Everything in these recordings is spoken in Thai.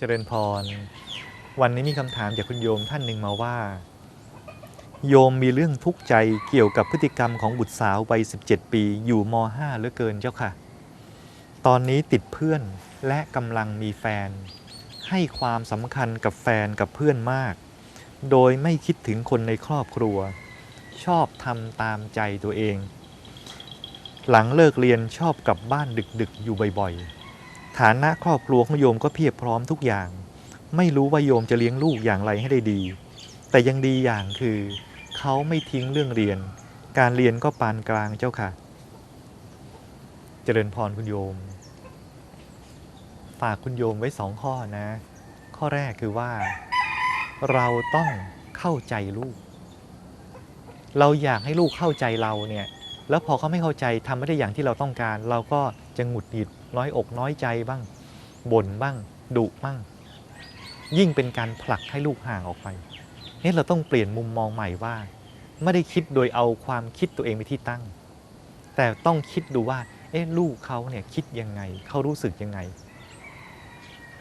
เจริญพร วันนี้มีคำถามจากคุณโยมท่านหนึ่งมาว่า โยมมีเรื่องทุกข์ใจเกี่ยวกับพฤติกรรมของบุตรสาววัย17 ปีอยู่ม .5 เหลือเกินเจ้าค่ะ ตอนนี้ติดเพื่อนและกำลังมีแฟน ให้ความสำคัญกับแฟนกับเพื่อนมาก โดยไม่คิดถึงคนในครอบครัว ชอบทำตามใจตัวเอง หลังเลิกเรียนชอบกลับบ้านดึกๆอยู่บ่อยๆ ฐานะครอบครัวของโยมก็เพียบพร้อมทุกอย่าง ไม่รู้ว่าโยมจะเลี้ยงลูกอย่างไรให้ได้ดี แต่ยังดีอย่างคือเขาไม่ทิ้งเรื่องเรียน การเรียนก็ปานกลางเจ้าค่ะ เจริญพรคุณโยม ฝากคุณโยมไว้สองข้อนะ ข้อแรกคือว่า เราต้องเข้าใจลูก เราอยากให้ลูกเข้าใจเราเนี่ย แล้วพอเขาไม่เข้าใจทำไม่ได้อย่างที่เราต้องการ เราก็จะหงุดหงิดน้อยอกน้อยใจบ้างบ่นบ้างดุบ้าง ยิ่งเป็นการผลักให้ลูกห่างออกไปเนี่ยเราต้องเปลี่ยนมุมมองใหม่ว่า ไม่ได้คิดโดยเอาความคิดตัวเองไปที่ตั้ง แต่ต้องคิดดูว่าเอ๊ะลูกเขาเนี่ยคิดยังไงเขารู้สึกยังไง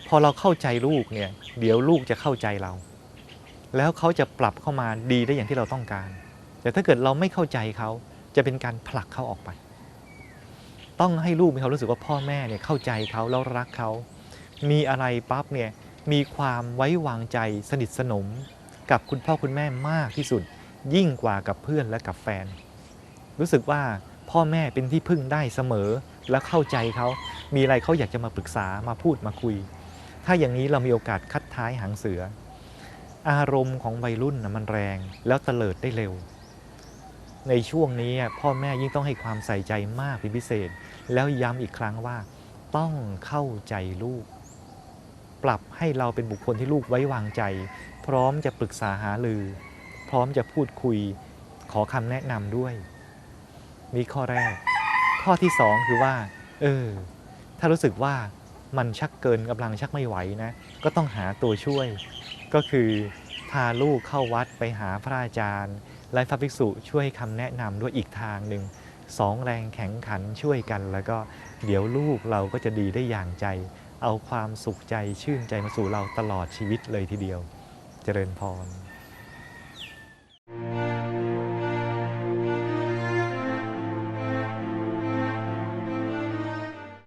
พอเราเข้าใจลูกเนี่ยเดี๋ยวลูกจะเข้าใจเรา แล้วเขาจะปรับเข้ามาดีได้อย่างที่เราต้องการ แต่ถ้าเกิดเราไม่เข้าใจเขา จะเป็นการผลักเขาออกไป ต้องให้ลูกมีความรู้สึกว่าพ่อแม่เนี่ยเข้าใจเขาแล้วรักเขา มีอะไรปั๊บเนี่ยมีความไว้วางใจสนิทสนม กับคุณพ่อคุณแม่มากที่สุด ยิ่งกว่ากับเพื่อนและกับแฟน รู้สึกว่าพ่อแม่เป็นที่พึ่งได้เสมอและเข้าใจเขา มีอะไรเขาอยากจะมาปรึกษามาพูดมาคุย ถ้าอย่างนี้เรามีโอกาสคัดท้ายหางเสือ อารมณ์ของวัยรุ่นนะมันแรงแล้วเตลิดได้เร็ว ในช่วงนี้พ่อแม่ยิ่งต้องให้ความใส่ใจมากเป็นพิเศษ แล้วย้ำอีกครั้งว่าต้องเข้าใจลูก ปรับให้เราเป็นบุคคลที่ลูกไว้วางใจ พร้อมจะปรึกษาหารือ พร้อมจะพูดคุย ขอคำแนะนำด้วยมีข้อแรก ข้อที่สองคือว่า เออ ถ้ารู้สึกว่ามันชักเกินกำลังชักไม่ไหวนะ ก็ต้องหาตัวช่วย ก็คือาลูกเข้าวัดไปหาพระอาจารย์ และพระภิกษุช่วยคำแนะนำด้วยอีกทางหนึ่งสองแรงแข็งขันช่วยกัน แล้วก็เดี๋ยวลูกเราก็จะดีได้อย่างใจ เอาความสุขใจชื่นใจมาสู่เราตลอดชีวิตเลยทีเดียว เจริญพร